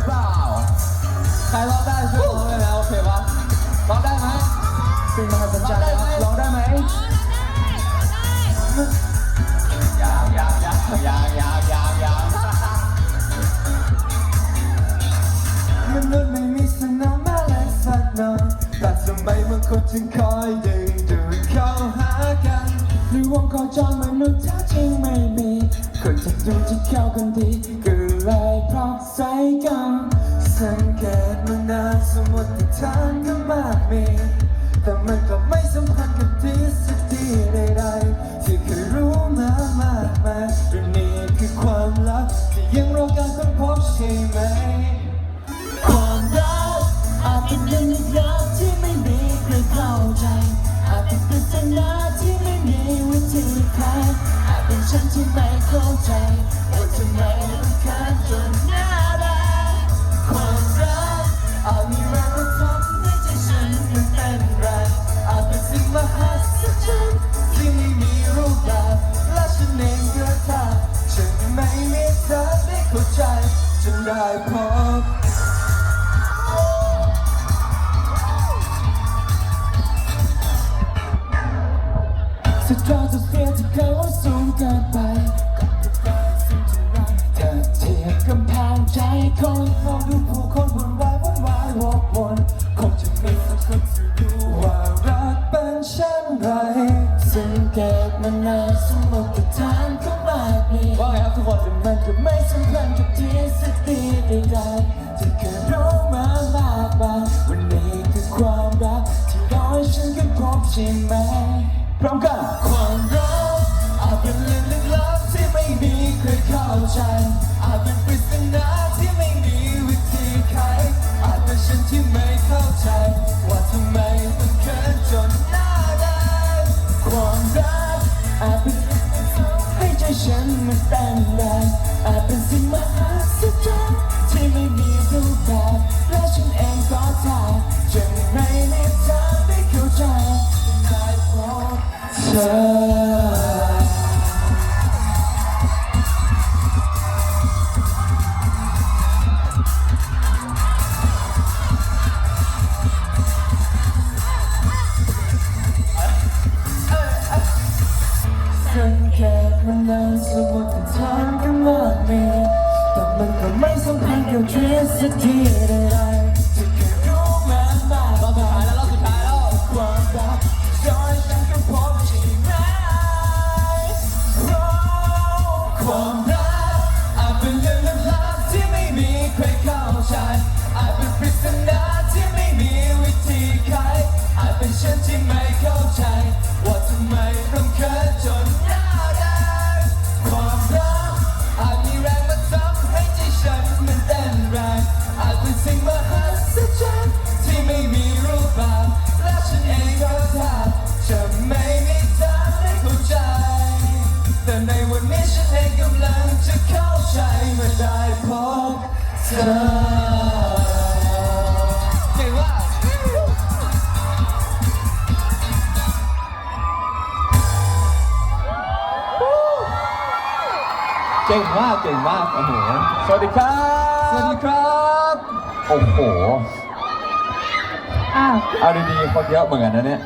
รือเปล่า ใครร้องได้ช่วยร้องเลยนะโอเคปะร้องได้ไหมสิ่งมหัศจรรย์ครับร้องได้ไหมยาวยาวยาวยาวยาวยาวยาวมนุษย์ไม่มีสนามแม่เหล็กสักหน่อยแต่ทำไมบางคนจึงคอยดึงดูดเข้าหากันหรือวงโคจรมนุษย์แท้จริงไม่มีคนจะดูที่เข้ากันดีก็เลยเพราะใจ กัน สังเกตมานานสมมติฐานก็มากมี แต่มันก็ไม่สัมพันธ์กับทฤษฎีใดๆที่เคยรู้มามากมายเรื่องนี้คือความลับที่ยังรอการค้นพบใช่ไหม ความรักอาจเป็นเรื่องลึกลับที่ไม่มีใครเข้าใจ อาจเป็นปริศนาที่ไม่มีวิธีไขอาจเป็นฉันที่ไม่ ได้พบสุดยอดสุดเสียที่เคยว่าสูงเกินไปกับทุกอย่างสิ่งที่รักเธอเทียบกำแพงใจคนมองดูผู้คนวุ่นวายวุ่นวายวกวนคงจะมีสักคนที่รู้ว่ารักเป็นเช่นไรสังเกตมานานสมมติฐาน ว่าไงครับทุกคนแต่มันก็ไม่สัมพันกับทฤษฎีใดๆที่เคยรู้มามากมายวันนี้คือความรักที่รอให้ฉันค้นพบใช่ไหมพร้อมกันความรักอาจเป็นเรื่องลึกลับที่ไม่มีใครเข้าใจ ฉันมันเต้นแรงอาจเป็นสิ่งมหัศจรรย์ที่ไม่มีรูปแบบและฉันเองก็ทาจะไม่มีทางได้เข้าใจได้พบเธอ มันนานสมมติฐางก็มากมีแต่มันก็ไม่สัมพันธ์กับทฤษฎีใดๆที่เคยรู้มามากรอบสุดท้ายแล้วรอบสุดท้ายแล้วความรักจอยฉันก็พบใช่ไหมเพราะความ สิ่งมหัศจรรย์ที่ไม่มีรูปแบบและฉันเองก็แทบจะไม่มีทางได้เข้าใจ แต่ในวันนี้ฉันเองกำลังจะเข้าใจเมื่อได้พบเธอเก่งว่ากเก่งมากเก่งมากโอ้โหสวัสดีครับ สวัสดีครับ โอ้โห อ้าว เอาดีๆ คนเยอะเหมือนกันนะเนี่ย